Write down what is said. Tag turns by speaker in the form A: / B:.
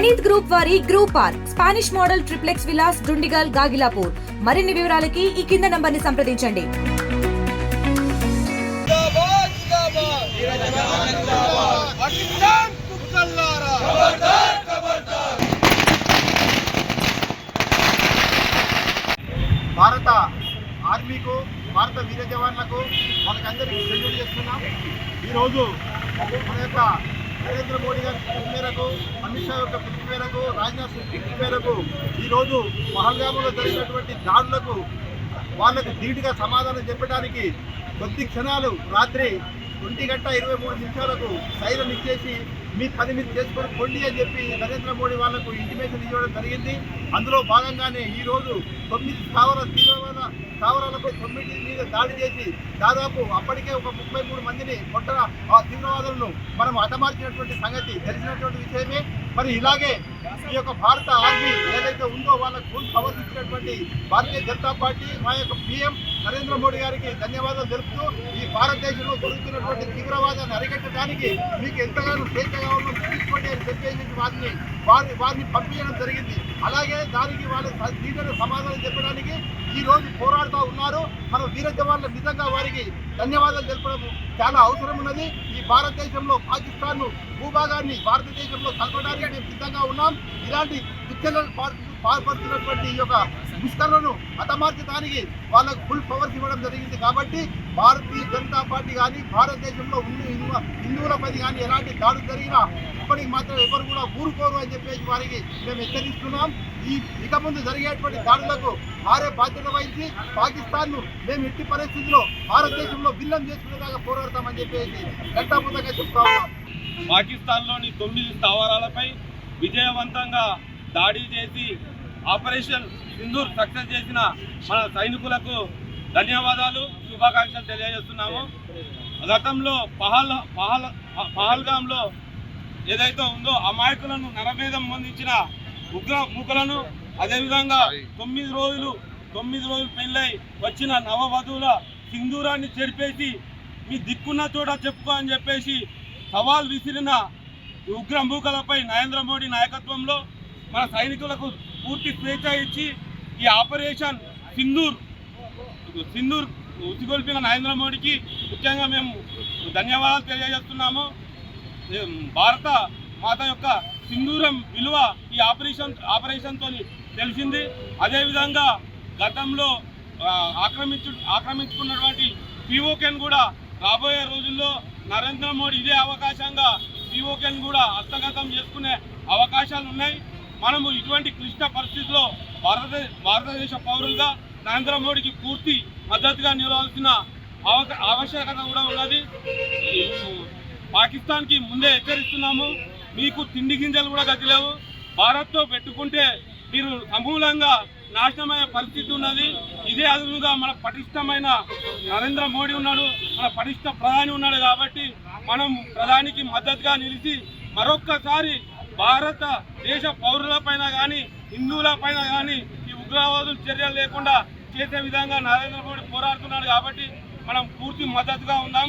A: Praneeth group వారి group are Spanish model triplex villas Dundigal Gagillapur. మరిన్ని వివరాలకి ఈ కింద నంబర్ని సంప్రదించండి
B: భారత ఆర్మీకు భారత వీర జవాన్లకు మనకందరికీ సెల్యూట్ చేస్తున్నాం. ఈరోజు మన యొక్క నరేంద్ర మోడీ గారు మేరకు అమిత్ షా యొక్క పిలుపు మేరకు రాజ్నాథ్ సింగ్ పిలుపు మేరకు ఈరోజు పహల్గాములో జరిగినటువంటి దాడులకు వాళ్ళకు ధీటుగా సమాధానం చెప్పడానికి కొద్ది క్షణాలు రాత్రి ఒంటి గంట ఇరవై మూడు నిమిషాలకు సైరన్ ఇచ్చేసి మీ పని మీరు చేసుకొని కొండి అని చెప్పి నరేంద్ర మోడీ వాళ్ళకు ఇంటిమేషన్ ఇవ్వడం జరిగింది. అందులో భాగంగానే ఈ రోజు తొమ్మిది స్థావర తీవ్రవాద స్థావరాలపై తొమ్మిది మీద దాడి చేసి దాదాపు అప్పటికే ఒక ముప్పై మూడు మందిని కొట్ట ఆ తీవ్రవాదులను మనం హతమార్చినటువంటి సంగతి తెలిసినటువంటి విషయమే. మరి ఇలాగే ఈ యొక్క భారత ఆర్మీ ఏదైతే ఉందో వాళ్ళకు ఫుల్ పవర్స్ ఉన్నటువంటి భారతీయ జనతా పార్టీ మా యొక్క పిఎం నరేంద్ర మోడీ గారికి ధన్యవాదాలు తెలుపుతూ ఈ భారతదేశంలో జరుగుతున్నటువంటి తీవ్రవాదాన్ని అరికట్టడానికి మీకు ఎంతగానో స్వేచ్ఛగా ఉన్న తీసుకోండి అని చెప్పేసి వారిని వారి వారిని పంపించడం జరిగింది. అలాగే దానికి వాళ్ళ తీవ్ర సమాధానం చెప్పడానికి ఈ రోజు పోరాడుతూ ఉన్నారు. మన వీర జవాన్ల నిజంగా వారికి ధన్యవాదాలు తెలపడం చాలా అవసరం ఉన్నది. భారతదేశంలో పాకిస్తాన్ భూభాగాన్ని భారతదేశంలో కలపడానికి మేము సిద్ధంగా ఉన్నాం. ఇలాంటి దుశ్చర్యలు పాల్పడుతున్నటువంటి ఈ యొక్క ముష్కర్లను హతమార్చడానికి వాళ్ళకు ఫుల్ పవర్స్ ఇవ్వడం జరిగింది కాబట్టి భారతీయ జనతా పార్టీ కానీ భారతదేశంలో ఉన్న హిందూ హిందువులపై కానీ ఎలాంటి దాడులు జరిగినా ఇప్పటికి మాత్రం ఎవరు కూడా ఊరుకోరు అని చెప్పేసి వారికి మేము హెచ్చరిస్తున్నాం. ఈ ఇక ముందు జరిగేటువంటి దాడులకు వారే బాధ్యత వహించి పాకిస్తాన్ను మేము ఎట్టి పరిస్థితుల్లో భారతదేశంలో బిల్లం చేసుకునేదాకా పోరాడతామని చెప్పేసి ఘంటాపూతంగా చెప్తా ఉన్నాం.
C: పాకిస్తాన్లోని తొమ్మిది స్థావరాలపై విజయవంతంగా దాడి చేసి ఆపరేషన్ సింధూర్ సక్సెస్ చేసిన మన సైనికులకు ధన్యవాదాలు శుభాకాంక్షలు తెలియజేస్తున్నాము. గతంలో పహల్ పహల్ పహల్గాంలో ఏదైతే ఉందో అమాయకులను నరమేధం పొందించిన ఉగ్ర మూకలను అదేవిధంగా తొమ్మిది రోజులు తొమ్మిది రోజులు పెళ్ళై వచ్చిన నవవధువుల సింధూరాన్ని చెరిపేసి మీ దిక్కున్న చోట చెప్పుకో అని చెప్పేసి సవాల్ విసిరిన ఉగ్ర మూకలపై నరేంద్ర మోడీ నాయకత్వంలో మన సైనికులకు పూర్తి స్వేచ్ఛ ఇచ్చి ఈ ఆపరేషన్ సింధూర్ సింధూర్ ఉసిగొల్పిన నరేంద్ర మోడీకి ముఖ్యంగా మేము ధన్యవాదాలు తెలియజేస్తున్నాము. భారత మాత యొక్క సింధూరం విలువ ఈ ఆపరేషన్ ఆపరేషన్తో తెలిసింది. అదేవిధంగా గతంలో ఆక్రమించు ఆక్రమించుకున్నటువంటి పిఓకెన్ కూడా రాబోయే రోజుల్లో నరేంద్ర మోడీ ఇదే అవకాశంగా పిఓకెన్ కూడా హస్తగతం చేసుకునే అవకాశాలు ఉన్నాయి. మనము ఇటువంటి క్లిష్ట పరిస్థితుల్లో భారతదేశ భారతదేశ పౌరులుగా నరేంద్ర మోడీకి పూర్తి మద్దతుగా నిలవాల్సిన అవక ఆవశ్యకత కూడా ఉన్నది. పాకిస్తాన్కి ముందే హెచ్చరిస్తున్నాము. మీకు తిండి గింజలు కూడా గతిలేవు భారత్తో పెట్టుకుంటే మీరు సమూలంగా నాశనమయ్యే పరిస్థితి ఉన్నది. ఇదే అదునుగా మన పటిష్టమైన నరేంద్ర మోడీ ఉన్నాడు. మన పటిష్ట ప్రధాని ఉన్నాడు కాబట్టి మనం ప్రధానికి మద్దతుగా నిలిచి మరొక్కసారి భారత దేశ పౌరులపైన కానీ హిందువులపైన కానీ ఈ ఉగ్రవాదులు చర్యలు లేకుండా చేసే విధంగా నరేంద్ర మోడీ పోరాడుతున్నాడు కాబట్టి మనం పూర్తి మద్దతుగా ఉందాం